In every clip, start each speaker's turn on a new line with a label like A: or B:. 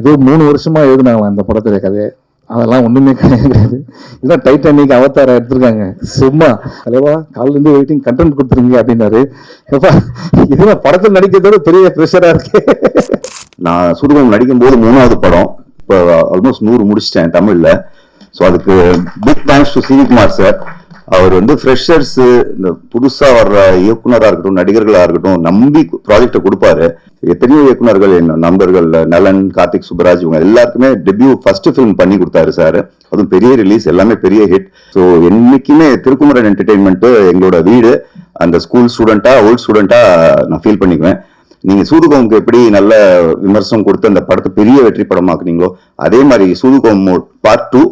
A: ஏதோ மூணு வருஷமாக எழுதுனாங்களாம் அந்த படத்துல கதையை. அதெல்லாம் ஒன்றுமே கிடையாது. இதான் டைட்டானிக் அவத்தார எடுத்திருக்காங்க. சும்மா தலைவா காலிலேருந்து வெயிட்டிங் கண்டென்ட் கொடுத்துருங்க அப்படின்னாரு. எப்பா இதெல்லாம் படத்தில் நடிக்கிறதோட பெரிய ப்ரெஷராக இருக்கு.
B: நான் சுடுகம் நடிக்கும் போது மூணாவது படம். இப்போ ஆல்மோஸ்ட் நூறு முடிச்சிட்டேன் தமிழில். ஸோ அதுக்கு big thanks to Sivakumar sir அவர் வந்து ஃப்ரெஷர்ஸு இந்த புதுசாக வர்ற இயக்குனராக இருக்கட்டும் நடிகர்களாக இருக்கட்டும் நம்பி ப்ராஜெக்டை கொடுப்பாரு. எத்தனையோ இயக்குநர்கள் என் நண்பர்கள் நலன் கார்த்திக் சுப்ராஜ் இவங்க எல்லாருக்குமே டெபியூ ஃபர்ஸ்ட் ஃபிலிம் பண்ணி கொடுத்தாரு சார். அதுவும் பெரிய ரிலீஸ் எல்லாமே பெரிய ஹிட் ஸோ என்னைக்குமே திருக்குமரன் என்டர்டெயின்மெண்ட் எங்களோட வீடு. அந்த ஸ்கூல் ஸ்டூடெண்ட்டாக ஓல்ட் ஸ்டூடெண்ட்டாக நான் ஃபீல் பண்ணிக்குவேன். நீங்க சூதுகோமுக்கு எப்படி நல்ல விமர்சனம் கொடுத்து அந்த படத்தை பெரிய வெற்றி படமாக்குனீங்களோ அதே மாதிரி சூதுகோம் பார்ட் டூ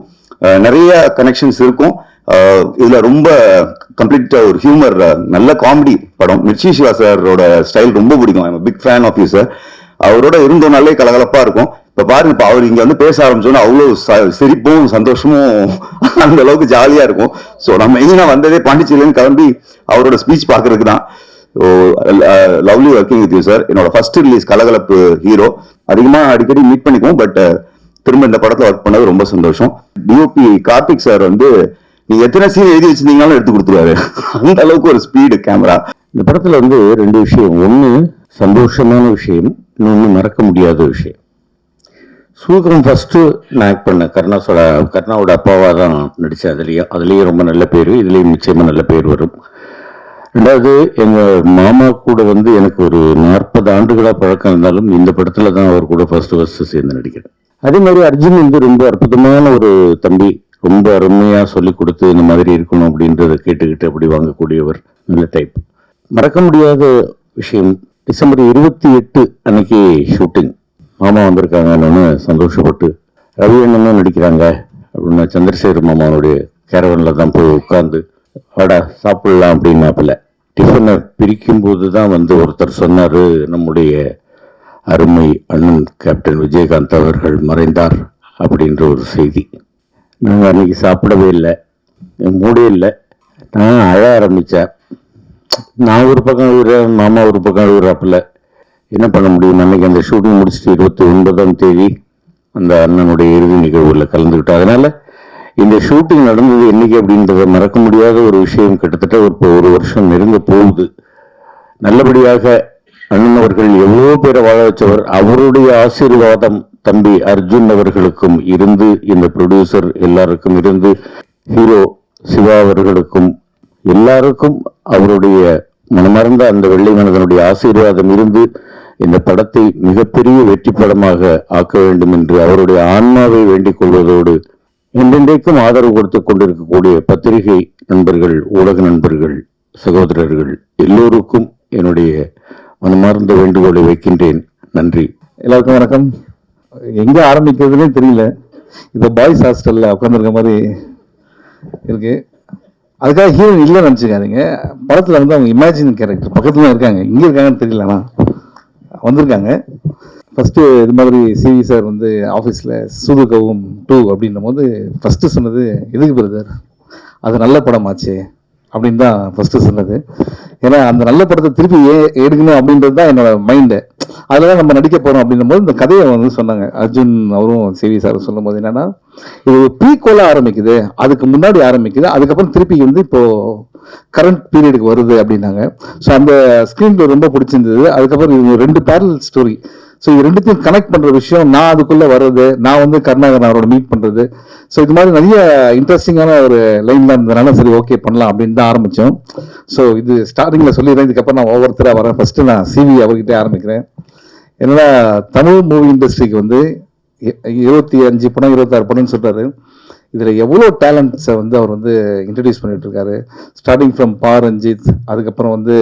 B: நிறைய கனெக்ஷன்ஸ் இருக்கும். இதுல ரொம்ப கம்ப்ளீட்டா ஒரு ஹியூமர் நல்ல காமெடி படம். மிர்ச்சி சிவா சாரோட ஸ்டைல் ரொம்ப பிடிக்கும். I'm big fan of you sir அவரோட இருந்தோம்னாலே கலகலப்பா இருக்கும். இப்ப பாருங்க இப்ப அவர் இங்க வந்து பேச ஆரம்பிச்சோன்னா அவ்வளவு ச- சிரிப்பும் சந்தோஷமும் அந்த அளவுக்கு ஜாலியா இருக்கும். ஸோ நம்ம மெயினா வந்ததே பாண்டிச்சேரியிலேருந்து கிளம்பி அவரோட ஸ்பீச் பாக்குறதுக்கு தான். Lovely working with you sir என்னோட ஃபர்ஸ்ட் ரிலீஸ் கலகலப்பு ஹீரோ அதிகமா அடிக்கடி மீட் பண்ணிக்குவோம் பட் திரும்ப இந்த படத்துல ஒர்க் பண்ணது ரொம்ப சந்தோஷம். டிஓபி கார்த்திக் சார் வந்து நீங்க எத்தனை சீன் எழுதி வச்சிருந்தீங்கனாலும் எடுத்து கொடுத்துருவாரு. அந்த அளவுக்கு ஒரு ஸ்பீடு கேமரா
C: இந்த படத்துல வந்து ரெண்டு விஷயம். ஒன்று சந்தோஷமான விஷயம் இன்னொன்று மறக்க முடியாத விஷயம். சூகம் ஃபர்ஸ்ட்டு நான் ஆக்ட் பண்ணேன். கருணாசோட கருணாவோட அப்பாவாக தான் நடித்தேன் அதுலேயும். அதுலேயும் ரொம்ப நல்ல பேர். இதுலேயும் நிச்சயமாக நல்ல பேர் வரும். ரெண்டாவது எங்கள் மாமா கூட வந்து எனக்கு ஒரு நாற்பது ஆண்டுகளாக பழக்கம் இருந்தாலும் இந்த படத்தில் தான் அவர் கூட ஃபர்ஸ்ட் ஃபர்ஸ்ட் சேர்ந்து நடிக்கிறேன். அதே மாதிரி அர்ஜுன் வந்து ரொம்ப அற்புதமான ஒரு தம்பி. ரொம்ப அருமையாக சொல்லி கொடுத்து இந்த மாதிரி இருக்கணும் அப்படின்றத கேட்டுக்கிட்டு அப்படி வாங்கக்கூடியவர் நல்ல டைப் மறக்க முடியாத விஷயம் டிசம்பர் இருபத்தி எட்டு அன்னைக்கு ஷூட்டிங் மாமா வந்திருக்காங்கன்னு சந்தோஷப்பட்டு. ரவி அண்ணன் நடிக்கிறாங்க அப்படின்னா சந்திரசேகர் மாமாவுடைய கேரவனில் தான் போய் உட்காந்து வாடா சாப்பிடலாம் அப்படின்னாப்பில். டிஃபனை பிரிக்கும் போது தான் வந்து ஒருத்தர் சொன்னார் நம்முடைய அருமை அண்ணன் கேப்டன் விஜயகாந்த் அவர்கள் மறைந்தார் அப்படின்ற ஒரு செய்தி. நாங்கள் அன்றைக்கி சாப்பிடவே இல்லை. மூடே இல்லை. நான் அழ ஆரம்பித்தேன் நான் ஒரு பக்கம் அழுகிறேன் மாமா ஒரு பக்கம் அழுகிறாப்புல. என்ன பண்ண முடியும்? அன்னைக்கு அந்த ஷூட்டிங் முடிச்சுட்டு இருபத்தி ஒன்பதாம் தேதி அந்த அண்ணனுடைய இறுதி நிகழ்வுகளில் கலந்துக்கிட்டோம் அதனால் இந்த ஷூட்டிங் நடந்தது என்னைக்கு அப்படின்றத மறக்க முடியாத ஒரு விஷயம். கிட்டத்தட்ட ஒரு இப்போ ஒரு வருஷம் நெருங்க போகுது. நல்லபடியாக அண்ணன் அவர்கள் எவ்வளோ பேரை வாழ வச்சவர். அவருடைய ஆசீர்வாதம் தம்பி அர்ஜுன் அவர்களுக்கும் இருந்து இந்த ப்ரொடியூசர் எல்லாருக்கும் இருந்து ஹீரோ சிவா அவர்களுக்கும் எல்லாருக்கும் அவருடைய மனமார்ந்த அந்த வெள்ளை மனதனுடைய ஆசீர்வாதம் இருந்து இந்த படத்தை மிகப்பெரிய வெற்றி படமாக ஆக்க வேண்டும் என்று அவருடைய ஆன்மாவை வேண்டிக் கொள்வதோடு என்றென்றைக்கும் ஆதரவு கொடுத்து கொண்டிருக்கக்கூடிய பத்திரிகை நண்பர்கள் ஊடக நண்பர்கள் சகோதரர்கள் எல்லோருக்கும் என்னுடைய மனமார்ந்த வேண்டுகோளை வைக்கின்றேன். நன்றி.
A: எல்லாருக்கும் வணக்கம். எங்கே ஆரம்பிக்கிறதுனே தெரியல. இந்த பாய்ஸ் ஹாஸ்டலில் உட்காந்துருக்க மாதிரி இருக்குது அதுக்காக ஹீரோயின் இல்லைன்னு நினச்சிக்காதீங்க. படத்தில் வந்து அவங்க இமேஜின் கேரக்டர் பக்கத்துல தான் இருக்காங்க. இங்கே இருக்காங்கன்னு தெரியல வந்திருக்காங்க. ஃபஸ்ட்டு இது மாதிரி சிவி சார் வந்து ஆஃபீஸில் சூதுகவும் டூ அப்படின்னும் போது ஃபஸ்ட்டு சொன்னது எதுக்கு பிரதர் அது நல்ல படமாச்சே அப்படின்னு தான் ஃபஸ்ட்டு சொன்னது. ஏன்னா அந்த நல்ல படத்தை திருப்பி ஏ எடுக்கணும் அப்படின்றது தான் என்னோடய மைண்டு அதில் தான் நம்ம நடிக்க போகிறோம் அப்படின்னும் போது இந்த கதையை வந்து சொன்னாங்க. அர்ஜுன் அவரும் சிவி சார் சொல்லும் போது என்னன்னா இது ப்ரீகோலாக ஆரம்பிக்குது அதுக்கு முன்னாடி ஆரம்பிக்குது அதுக்கப்புறம் திருப்பி வந்து இப்போது கரண்ட் பீரியடுக்கு வருது அப்படின்னாங்க. ஸோ அந்த ஸ்க்ரீன் ரொம்ப பிடிச்சிருந்தது. அதுக்கப்புறம் இது ரெண்டு பேரல் ஸ்டோரி ஸோ இது ரெண்டுத்தையும் கனெக்ட் பண்ணுற விஷயம் நான் அதுக்குள்ளே வர்றது நான் வந்து கருணாகரன் அவரோட மீட் பண்ணுறது ஸோ இது மாதிரி நிறைய இன்ட்ரெஸ்டிங்கான ஒரு லைன்லாம் இருந்ததுனால சரி ஓகே பண்ணலாம் அப்படின்னு தான் ஆரம்பித்தோம் ஸோ இது ஸ்டார்டிங்கில் சொல்லிடுறேன். இதுக்கப்புறம் நான் ஒவ்வொருத்தராக வரேன். ஃபஸ்ட்டு நான் சிவி அவர்கிட்ட ஆரம்பிக்கிறேன். என்னன்னா தமிழ் மூவி இண்டஸ்ட்ரிக்கு வந்து இருபத்தி அஞ்சு படம் இருபத்தாறு படம்னு சொல்கிறாரு இதில் எவ்வளோ டேலண்ட்ஸை வந்து அவர் வந்து இன்ட்ரடியூஸ் பண்ணிகிட்ருக்காரு ஸ்டார்டிங் ஃப்ரம் பா ரஞ்சித் அதுக்கப்புறம் வந்து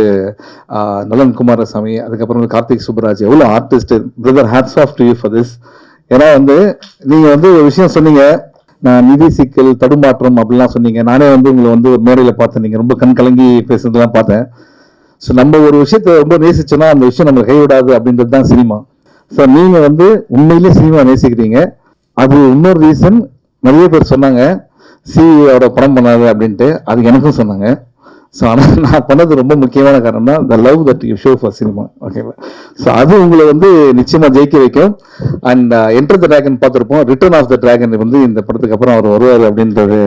A: நலன் குமாரசாமி அதுக்கப்புறம் வந்து கார்த்திக் சுப்பராஜ் எவ்வளோ artist brother hats off to you for this ஏன்னா வந்து நீங்கள் வந்து ஒரு விஷயம் சொன்னீங்க நான் நிதி சிக்கல் தடுமாற்றம் அப்படிலாம் சொன்னீங்க. நானே வந்து உங்களை வந்து ஒரு மேடையில் பார்த்தேன். நீங்கள் ரொம்ப கண் கலங்கி பேசுறதெல்லாம் பார்த்தேன். ஸோ நம்ம ஒரு விஷயத்தை ரொம்ப நேசிச்சோன்னா அந்த விஷயம் நம்ம கைவிடாது அப்படின்றது தான் சினிமா. ஸோ நீங்கள் வந்து உண்மையிலே சினிமா நேசிக்கிறீங்க. அது இன்னொரு ரீசன் நிறைய பேர் சொன்னாங்க சிஇஓட படம் பண்ணாது அப்படின்ட்டு. அது எனக்கும் சொன்னாங்க. ஸோ ஆனால் நான் பண்ணது ரொம்ப முக்கியமான காரணம் தான் the love that you show for cinema ஓகேவா ஸோ அது உங்களை வந்து நிச்சயமாக ஜெயிக்க வைக்கும். அண்ட் என்டர் த ட்ராகன் பார்த்துருப்போம். ரிட்டர்ன் ஆஃப் த ட்ராகன் வந்து இந்த படத்துக்கு அப்புறம் அவர் வருவார் அப்படின்றது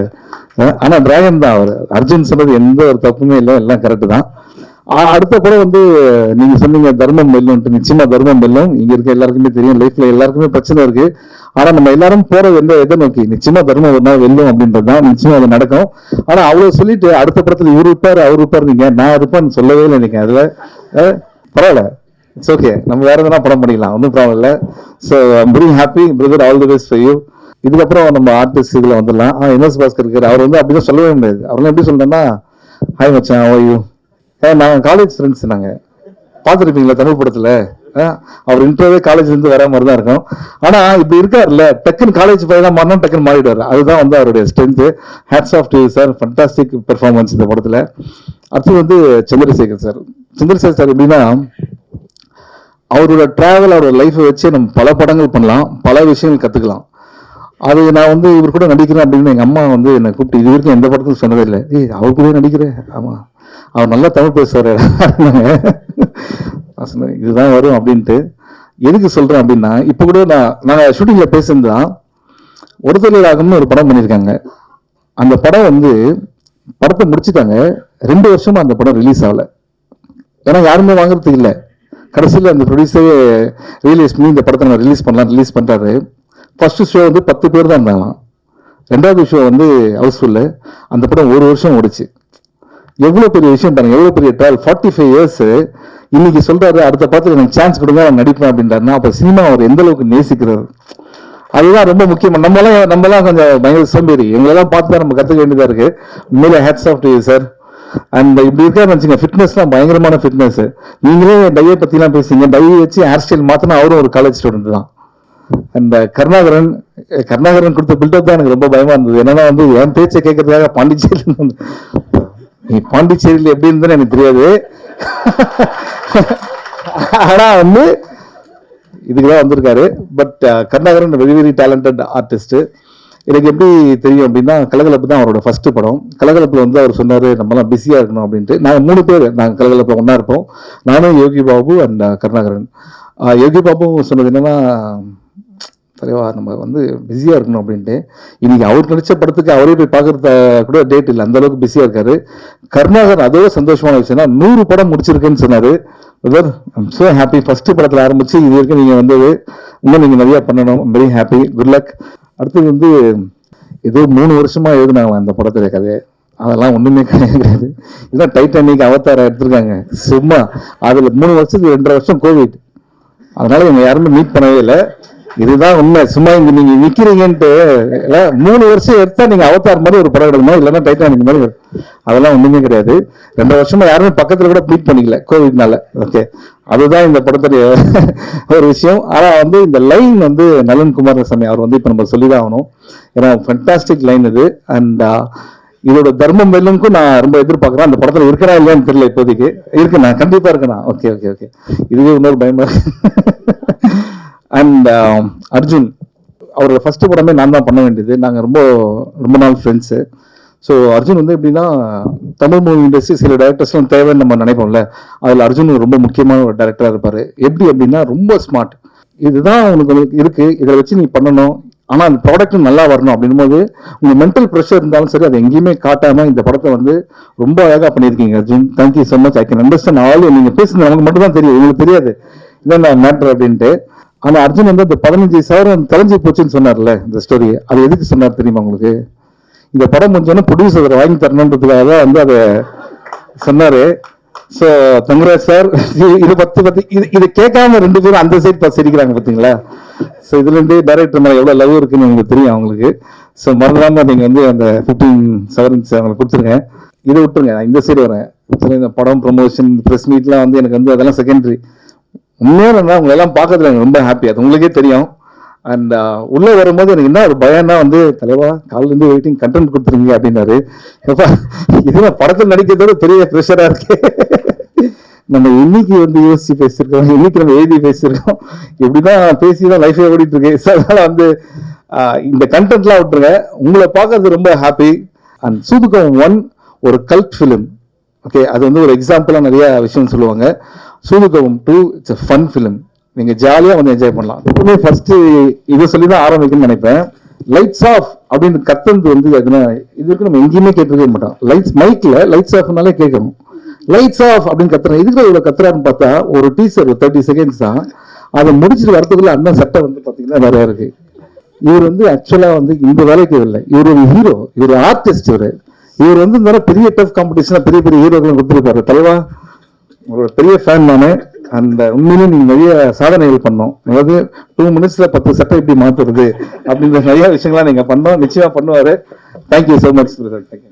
A: ஆனால் ட்ராகன் தான் அவர். அர்ஜுன் சொன்னது எந்த ஒரு தப்புமே இல்லை. எல்லாம் கரெக்டு தான். அடுத்த படம் வந்து நீங்க சொன்னீங்க தர்மம் வெல்லும்ட்டு நிச்சயமா தர்மம் வெல்லும் இங்க இருக்க எல்லாருக்குமே தெரியும். லைஃப்ல எல்லாருக்குமே பிரச்சனை இருக்கு. ஆனா நம்ம எல்லாரும் போறது எந்த எதை நோக்கி? நிச்சயமா தர்மம் ஒரு நாள் வெல்லும் அப்படின்றது தான் நிச்சயமா அது நடக்கும். ஆனா அவ்வளவு சொல்லிட்டு அடுத்த படத்துல இவர் இருப்பாரு அவர் இருப்பாரு நீங்க. நான் இருப்பேன்னு சொல்லவே இல்லை நீங்க அதுல. பரவாயில்ல. இட்ஸ் ஓகே நம்ம வேற எதனா படம் பண்ணிக்கலாம். ஒன்றும் ப்ராப்ளம் இல்லை. So I'm very happy brother all the best for you இதுக்கப்புறம் நம்ம ஆர்டிஸ்ட் இதில் வந்துடலாம். ஆ பாஸ்கர் இருக்கார். அவர் வந்து அப்படிதான் சொல்லவே முடியாது. அவர்லாம் எப்படி சொல்றேன்னா ஹாய் மச்சான் ஓ யூ ஏ நாங்கள் காலேஜ் ஃப்ரெண்ட்ஸ் நாங்கள் பார்த்துருப்பீங்களா தமிழ் படத்தில்? அவர் இன்டர்வே காலேஜ்லேருந்து வர மாதிரி தான் இருக்கும். ஆனால் இப்படி இருக்காருல்ல டக்குன்னு காலேஜ் பையன் மாறினா டக்குன்னு மாறிடுவார். அதுதான் வந்து அவருடைய strength hats off to sir fantastic performance இந்த படத்தில். அடுத்து வந்து சந்திரசேகர் சார் சந்திரசேகர் சார் எப்படின்னா அவரோட ட்ராவல் அவரோட லைஃப்பை வச்சு நம்ம பல படங்கள் பண்ணலாம். பல விஷயங்கள் கற்றுக்கலாம் அது நான் வந்து இவர் கூட நடிக்கிறேன் அப்படின்னு எங்கள் அம்மா வந்து என்னை கூப்பிட்டு இது வரைக்கும் எந்த படத்துக்கும் சொன்னதே இல்லை. ஏய் அவர் கூட நடிக்கிறேன் ஆமாம் அவர் நல்லா தமிழ் பேசுவார். இதுதான் வரும் அப்படின்ட்டு. எதுக்கு சொல்கிறேன் அப்படின்னா இப்போ கூட நான் நாங்கள் ஷூட்டிங்கில் பேசியிருந்தான் ஒருத்தர் ராகம்னு ஒரு படம் பண்ணியிருக்காங்க. அந்த படம் வந்து படத்தை முடிச்சுட்டாங்க. ரெண்டு வருஷமும் அந்த படம் ரிலீஸ் ஆகலை. ஏன்னா யாருமே வாங்குறதுக்கு இல்லை. கடைசியில் அந்த ப்ரொடியூசரே ரியலைஸ் பண்ணி இந்த படத்தை நான் ரிலீஸ் பண்ணலாம் ரிலீஸ் பண்ணுறாரு ஃபஸ்ட்டு ஷோ வந்து பத்து பேர் தான் இருந்தாங்களாம். ரெண்டாவது ஷோ வந்து ஹவுஸ்ஃபுல்லு அந்த படம் ஒரு வருஷம் ஓடிச்சு. எவ்வளோ பெரிய விஷயம் பாருங்க எவ்வளோ பெரிய ட்ராவல் ஃபார்ட்டி ஃபைவ் இயர்ஸ் இன்னைக்கு சொல்றாரு அடுத்த படத்தில் எனக்கு சான்ஸ் கொடுங்க நான் நடிப்பேன் அப்படின்றாருன்னா அப்போ சினிமா அவர் எந்த அளவுக்கு நேசிக்கிறார்? அதுதான் ரொம்ப முக்கியமாக நம்மளாம் நம்மளாம் கொஞ்சம் பயங்கர சோம்பேறி எங்களெல்லாம் பார்த்து தான் நம்ம கற்றுக்க வேண்டியதாக இருக்கு. உண்மையில hats off to sir and இப்படி இருக்கா நினச்சிங்க ஃபிட்னஸ்லாம் பயங்கரமான ஃபிட்னஸ் நீங்களே டையை பற்றிலாம் பேசுங்க டை வச்சு ஹேர் ஸ்டைல் மாற்றினா அவரும் ஒரு காலேஜ் ஸ்டூடெண்ட் தான். அந்த கருணாகரன் கருணாகரன் கொடுத்த பில்டப் தான் எனக்கு ரொம்ப பயமா இருந்தது. என்னன்னா வந்து என் பேச்சை கேட்கறதுக்காக பாண்டிச்சேரி நீ பாண்டிச்சேரியில் எப்படி இருந்தேன்னு எனக்கு தெரியாது. ஆனால் வந்து இதுக்கு தான் வந்திருக்காரு but uh, Karunakaran very very talented artist எனக்கு எப்படி தெரியும் அப்படின்னா கலகலப்பு தான் அவரோட ஃபஸ்ட்டு படம். கலகலப்பில் வந்து அவர் சொன்னார் நம்மலாம் பிஸியாக இருக்கணும் அப்படின்ட்டு. நாங்கள் மூணு பேர் நாங்கள் கலகலப்பில் ஒன்றா இருப்போம். நானும் யோகி பாபு அண்ட் uh, கருணாகரன். யோகி பாபு சொன்னது என்னன்னா தலைவா நம்ம வந்து பிஸியாக இருக்கணும் அப்படின்ட்டு. இன்னைக்கு அவர் நடித்த படத்துக்கு அவரே போய் பார்க்குறத கூட டேட் இல்லை. அந்தளவுக்கு பிஸியாக இருக்காரு. கருணாகர் அதோட சந்தோஷமான விஷயம்னா நூறு படம் முடிச்சிருக்குன்னு சொன்னார். Brother I'm so happy first படத்தில் ஆரம்பித்து இது வரைக்கும் நீங்கள் வந்தது. இன்னும் நீங்கள் நிறையா பண்ணணும். வெரி ஹாப்பி குட் லக் அடுத்தது வந்து ஏதோ மூணு வருஷமாக எழுதுனாங்க அந்த படத்தில் கதை அதெல்லாம் ஒன்றுமே கிடையாது. இதெல்லாம் டைட்டானிக் அவத்தாரை எடுத்திருக்காங்க. சும்மா. அதில் மூணு வருஷத்துக்கு ரெண்டரை வருஷம் கோவிட் அதனால் இவங்க யாருமே மீட் பண்ணவே இல்லை. இதுதான் உண்மை. சும்மா இங்க நீங்க நிக்கிறீங்கன்ட்டு மூணு வருஷம் எடுத்தா நீங்க அவதார் மாதிரி ஒரு படம் எடுக்கணும். இல்லைன்னா டைட்டானிக் மாதிரி அதெல்லாம் ஒண்ணுமே கிடையாது. ரெண்டு வருஷமா யாருமே பக்கத்துல கூட மீட் பண்ணிக்கல கோவிட்னால ஓகே அதுதான் இந்த படத்துடைய ஒரு விஷயம். ஆனா வந்து இந்த லைன் வந்து நலன் குமாரசாமி அவர் வந்து இப்ப நம்ம சொல்லிதான் ஆகணும். ஏன்னா ஃபண்டாஸ்டிக் லைன் இது. அண்ட் uh, இதோட தர்மம் வெல்லுக்கும் நான் ரொம்ப எதிர்பார்க்கறேன். அந்த படத்துல இருக்கிறா இல்லையான்னு தெரியல இப்போதைக்கு. இருக்கு நான் கண்டிப்பா ஓகே ஓகே ஓகே இதுவே இன்னொரு பயமா இருக்கு. அண்ட் அர்ஜுன் um, அவரோட ஃபஸ்ட்டு படமே நான் தான் பண்ண வேண்டியது. நாங்கள் ரொம்ப ரொம்ப நாள் ஃப்ரெண்ட்ஸு ஸோ அர்ஜுன் வந்து எப்படின்னா தமிழ் மூவி இண்டஸ்ட்ரி சில டேரக்டர்ஸ்லாம் தேவைன்னு நம்ம நினைப்போம்ல. அதில் அர்ஜுன் ரொம்ப முக்கியமான ஒரு டேரக்டராக இருப்பார். எப்படி அப்படின்னா ரொம்ப ஸ்மார்ட் இதுதான் உனக்கு இருக்குது இதை வச்சு நீ பண்ணணும். ஆனால் அந்த ப்ராடக்ட்டும் நல்லா வரணும் அப்படின்னும் போது உங்கள் மென்டல் ப்ரெஷர் இருந்தாலும் சரி அதை எங்கேயுமே காட்டாமல் இந்த படத்தை வந்து ரொம்ப அழகாக பண்ணியிருக்கீங்க Arjun thank you so much I can understand all நீங்கள் பேசுனது நமக்கு மட்டும் தான் தெரியும். உங்களுக்கு தெரியாது. என்னென்ன மேட்ரு அப்படின்ட்டு. ஆனா அர்ஜுன் வந்து அந்த பதினஞ்சு சவரம் தொலைஞ்சு போச்சுன்னு சொன்னார்ல இந்த ஸ்டோரி அது எதுக்கு சொன்னார் தெரியுமா உங்களுக்கு? இந்த படம் முடிஞ்சோன்னா ப்ரொடியூசர் அதை வாங்கி தரணுன்றதுக்காக தான் வந்து அதை சொன்னாரு. ஸோ தங்கராஜ் சார் இது பத்து பத்து இது இதை கேட்காம ரெண்டு பேரும் அந்த சைட் பார்த்து சிரிக்கிறாங்க பார்த்தீங்களா? ஸோ இதுலேருந்து டேரக்டர் டைரக்டர் மேலே எவ்வளோ லவ் இருக்குன்னு உங்களுக்கு தெரியும் அவங்களுக்கு. ஸோ மறந்துடாமல் நீங்கள் வந்து அந்த ஃபிஃப்டீன் செவன்ஸ் அவங்களுக்கு கொடுத்துருங்க. இதை விட்டுருங்க நான் இந்த சைடு வரேன். இந்த படம் ப்ரொமோஷன் ப்ரெஸ் மீட்லாம் வந்து எனக்கு வந்து அதெல்லாம் செகண்டரி உண்மையாக நான் உங்களை எல்லாம் பார்க்கறதுல எனக்கு ரொம்ப ஹாப்பி அது உங்களுக்கே தெரியும். அண்ட் uh, உள்ளே வரும்போது எனக்கு என்ன ஒரு பயம்னா வந்து தலைவா காலிலேருந்து வெயிட்டிங் கண்டென்ட் கொடுத்துருங்க அப்படின்னாரு. எப்பா இதுல படத்தில் நடிக்கிறதோட பெரிய ப்ரெஷராக இருக்கு. நம்ம இன்னைக்கு வந்து யோசிச்சு பேசியிருக்கோம். இன்னைக்கு நம்ம எழுதி பேசியிருக்கோம். இப்படிதான் பேசி தான் லைஃபே ஓடிட்டு இருக்கு அதனால் அதனால வந்து uh, இந்த கண்டென்ட்லாம் விட்டுருங்க. உங்களை பார்க்கறது ரொம்ப ஹாப்பி அண்ட் சூதுக்கம் ஒன் ஒரு கல்ட் ஃபிலிம் ஓகே அது வந்து ஒரு எக்ஸாம்பிளாக நிறைய விஷயம் சொல்லுவாங்க. Soodhu Kavvum two it's fun film நீங்கள் ஜாலியாக வந்து என்ஜாய் பண்ணலாம். எப்பவுமே ஃபர்ஸ்ட் இதை சொல்லி தான் ஆரம்பிக்கணும்னு நினைப்பேன். லைட்ஸ் ஆஃப் அப்படின்னு கத்தந்து வந்து அதுனா இது வரைக்கும் நம்ம எங்கேயுமே கேட்டிருக்கவே மாட்டோம். லைட்ஸ் மைக்கில் லைட்ஸ் ஆஃப்னாலே கேட்கணும். லைட்ஸ் ஆஃப் அப்படின்னு கத்துறேன். இதுக்கு இவ்வளோ கத்துறாருன்னு பார்த்தா ஒரு டீசர் ஒரு தேர்ட்டி செகண்ட்ஸ் தான். அதை முடிச்சுட்டு வரதுக்குள்ள அண்ணன் சட்டை வந்து பார்த்தீங்கன்னா நிறையா இருக்கு இவர் வந்து ஆக்சுவலாக வந்து இந்த வேலைக்கு இல்லை இவர் ஒரு ஹீரோ இவர் ஆர்டிஸ்ட் இவர். இவர் வந்து இந்த பெரிய டஃப் காம்படிஷனாக பெரிய பெரிய ஹீரோக்கள் கொடுத்துருப்பாரு. தலைவா உங்களோட பெரிய ஃபேன் நான் அந்த உண்மையிலே நீங்க நிறைய சாதனைகள் பண்ணோம். அதாவது டூ மினிட்ஸ்ல பத்து சட்டை எப்படி மாத்துறது அப்படின்ற நிறைய விஷயங்கள்லாம் நீங்க பண்ணோம். நிச்சயமா பண்ணுவாரு. Thank you so much thank you